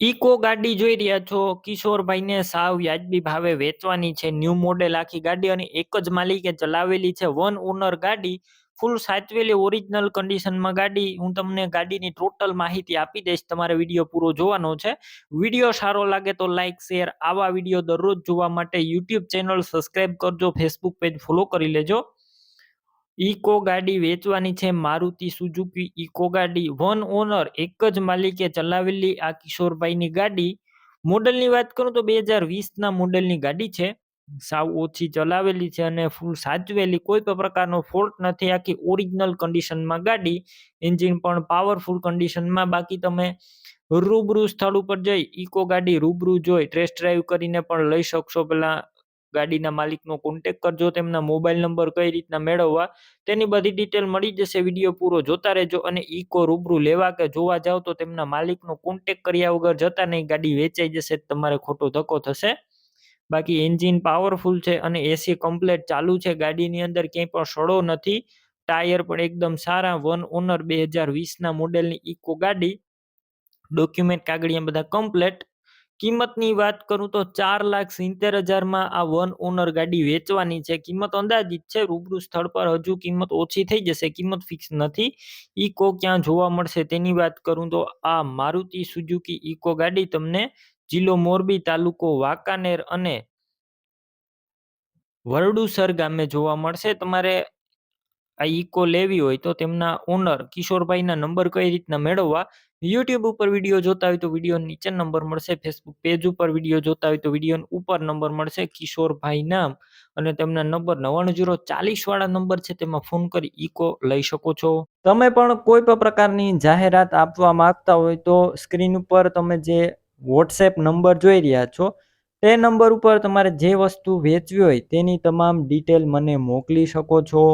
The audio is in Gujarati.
ઇકો ગાડી જોઈ રહ્યા છો? કિશોરભાઈને સાવ વ્યાજબી ભાવે વેચવાની છે. ન્યૂ મોડેલ આખી ગાડી અને એક જ માલિકે ચલાવેલી છે. વન ઓનર ગાડી, ફૂલ સાચવેલી ઓરિજિનલ કન્ડિશનમાં ગાડી. હું તમને ગાડીની ટોટલ માહિતી આપી દઈશ. તમારે વીડિયો પૂરો જોવાનો છે. વીડિયો સારો લાગે તો લાઇક શેર આવા વીડિયો દરરોજ જોવા માટે યુટ્યુબ ચેનલ સબસ્ક્રાઇબ કરજો. ફેસબુક પેજ ફોલો કરી લેજો. ઇકો ગાડી વેચવાની છે મારુતિ સુઝુકી ઇકો ગાડી. વન ઓનર એક જ માલિકે ચલાવેલી આ કિશોરભાઈની ગાડી. મોડલની વાત કરું તો બે હજાર વીસના મોડલની ગાડી છે. સાવ ઓછી ચલાવેલી છે અને ફૂલ સાચવેલી. કોઈ પણ પ્રકારનો ફોલ્ટ નથી. આખી ઓરિજિનલ કન્ડિશનમાં ગાડી. એન્જિન પણ પાવરફુલ કન્ડિશનમાં બાકી તમે રૂબરૂ સ્થળ ઉપર જઈ ઇકો ગાડી રૂબરૂ જોઈ. ટેસ્ટ ડ્રાઈવ કરીને પણ લઈ શકશો. પેલા ગાડીના માલિકનો કોન્ટેક કરજો, તેમના મોબાઈલ નંબર કઈ રીતના મેળવવા, તેની બધી ડિટેલ મળી જશે વીડિયો પૂરો જોતા રહેજો અને ઈકો રૂબરૂ લેવા કે જોવા જાવ તો તેમના માલિકનો કોન્ટેક કર્યા વગર જતા નહીં, ગાડી વેચાઈ જશે, તમારે ખોટો ધક્કો થશે. બાકી એન્જિન પાવરફુલ છે અને એસી કમ્પ્લેટ ચાલુ છે, ગાડીની અંદર ક્યાંય પણ સડો નથી. ટાયર પણ એકદમ સારા વન ઓનર બે હજાર વીસના મોડેલની ઇકો ગાડી. ડોક્યુમેન્ટ કાગળિયા બધા કમ્પ્લેટ કિંમતની વાત કરું તો ચાર લાખ સિત્તેર હજારમાં આ વન ઓનર ગાડી વેચવાની છે. કિંમત અંદાજિત છે, રૂબરૂ સ્થળ પર હજુ કિંમત ઓછી થઈ જશે, કિંમત ફિક્સ નથી. ઇકો ક્યાં જોવા મળશે તેની વાત કરું તો આ મારુતિ સુઝુકી ઇકો ગાડી તમને જિલ્લો મોરબી તાલુકો વાંકાનેર અને વરડુસર ગામે જોવા મળશે. તમારે આ ઇકો લેવી હોય તો તેમના ઓનર કિશોરભાઈના નંબર કઈ રીતના મેળવવા? યુટ્યુબ ઉપર વીડિયો જોતા હોય તો વીડિયો નીચે નંબર મળશે. ફેસબુક પેજ ઉપર વીડિયો જોતા હોય તો વીડિયો ઉપર નંબર મળશે. કિશોરભાઈ નામ અને તેમના નંબર નવાણું જીરો ચાલીસ વાળા નંબર છે. તેમાં ફોન કરી ઇકો લઈ શકો છો. તમે પણ કોઈ પણ પ્રકારની જાહેરાત આપવા માંગતા હોય તો સ્ક્રીન ઉપર તમે જે વોટ્સએપ નંબર જોઈ રહ્યા છો, તે નંબર ઉપર તમારે જે વસ્તુ વેચવી હોય તેની તમામ ડિટેલ મને મોકલી શકો છો.